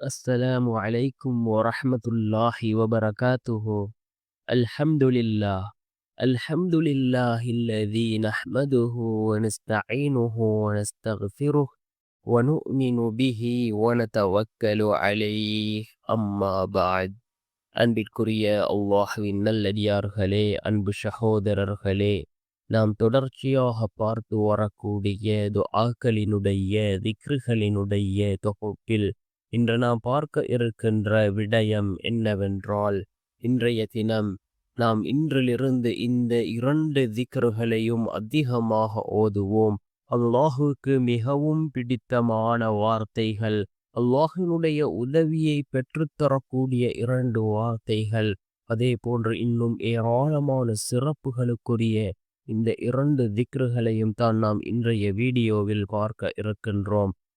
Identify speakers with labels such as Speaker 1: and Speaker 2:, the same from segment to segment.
Speaker 1: السلام عليكم ورحمة الله وبركاته الحمد لله الحمد لله الذي نحمده ونستعينه ونستغفره ونؤمن به ونتوكل عليه أما بعد அன்பிற்குரிய அல்லாஹுவின் நல்லடியார்களே அன்பு சகோதரர்களே நாம் தொடர்ச்சியாக பார்த்து வரக்கூடிய துஆக்களினுடைய திக்ருகளினுடைய தொகுப்பில் இன்று நாம் பார்க்க இருக்கின்ற விடயம் என்னவென்றால் இன்றைய தினம் நாம் இன்றிலிருந்து இந்த இரண்டு திக்ருகளையும் அதிகமாக ஓதுவோம். அல்லாஹுக்கு மிகவும் பிடித்தமான வார்த்தைகள் அல்லாஹினுடைய உதவியை பெற்றுத்தரக்கூடிய இரண்டு வார்த்தைகள். அதே போன்று இன்னும் ஏராளமான சிறப்புகளுக்குரிய இந்த இரண்டு திக்ருகளையும் தான் நாம் இன்றைய வீடியோவில் பார்க்க இருக்கின்றோம்.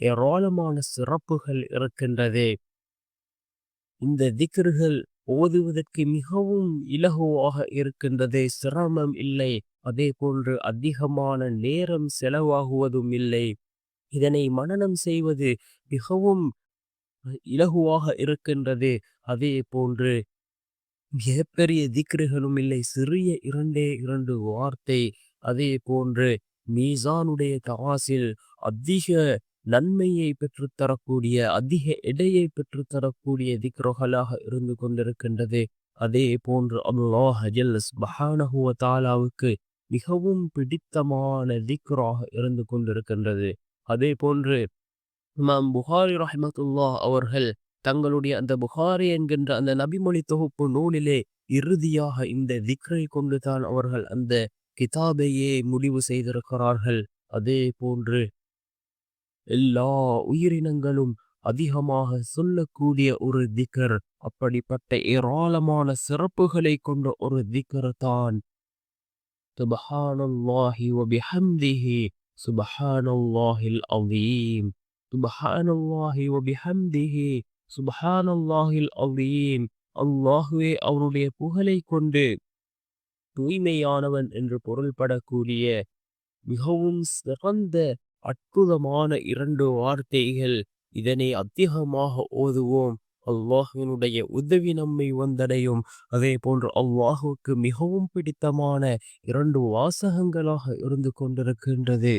Speaker 1: ஏராளமான சிறப்புகள் இருக்கின்றது. இந்த திக்ருகள் ஓதுவதற்கு மிகவும் இலகுவாக இருக்கின்றது. சிரமம் இல்லை. அதே போன்று அதிகமான நேரம் செலவாகுவதும் இல்லை. இதனை மனநம் செய்வது மிகவும் இலகுவாக இருக்கின்றது. அதே போன்று மிகப்பெரிய திக்ருகளும் இல்லை. சிறிய இரண்டே இரண்டு வார்த்தை. அதே போன்று மீசானுடைய தவாசில் அதிக நன்மையை பெற்றுத்தரக்கூடிய அதிக எடையை பெற்றுத்தரக்கூடிய திக்ரோகளாக இருந்து கொண்டிருக்கின்றது. அதே போன்று அல்லாஹ் ஜல்லஸ் பஹானஹுவ தாலாவுக்கு மிகவும் பிடித்தமான திக்ராக இருந்து கொண்டிருக்கின்றது. அதே போன்று இமாம் புகாரி ரஹமத்துல்லா அவர்கள் தங்களுடைய அந்த புகாரி என்கின்ற அந்த நபிமொழி தொகுப்பு நூலிலே இறுதியாக இந்த திக்ரை கொண்டுதான் அவர்கள் அந்த கிதாபையே முடிவு செய்திருக்கிறார்கள். அதே போன்று எல்லா உயிரினங்களும் அதிகமாக சொல்லக்கூடிய ஒரு திக்கர் அப்படிப்பட்ட ஏராளமான சிறப்புகளை கொண்ட ஒரு திக்கர் தான். சுபஹானல்லாஹி வபிஹம்திஹி சுபஹானல்லாஹில் அதீம் சுபஹானல்லாஹி வபிஹம்திஹி சுபஹானல்லாஹில் அதீம் அல்லாஹுவே அவருடைய புகழை கொண்டு தூய்மையானவன் என்று பொருள்படக்கூடிய மிகவும் சிறந்த அற்புதமான இரண்டு வார்த்தைகள். இதனை அதிகமாக ஓதுவோம். அல்லாஹினுடைய உதவி நம்மை வந்தடையும். அதே போன்று அல்லாஹுக்கு மிகவும் பிடித்தமான இரண்டு வாசகங்களாக இருந்து கொண்டிருக்கின்றது.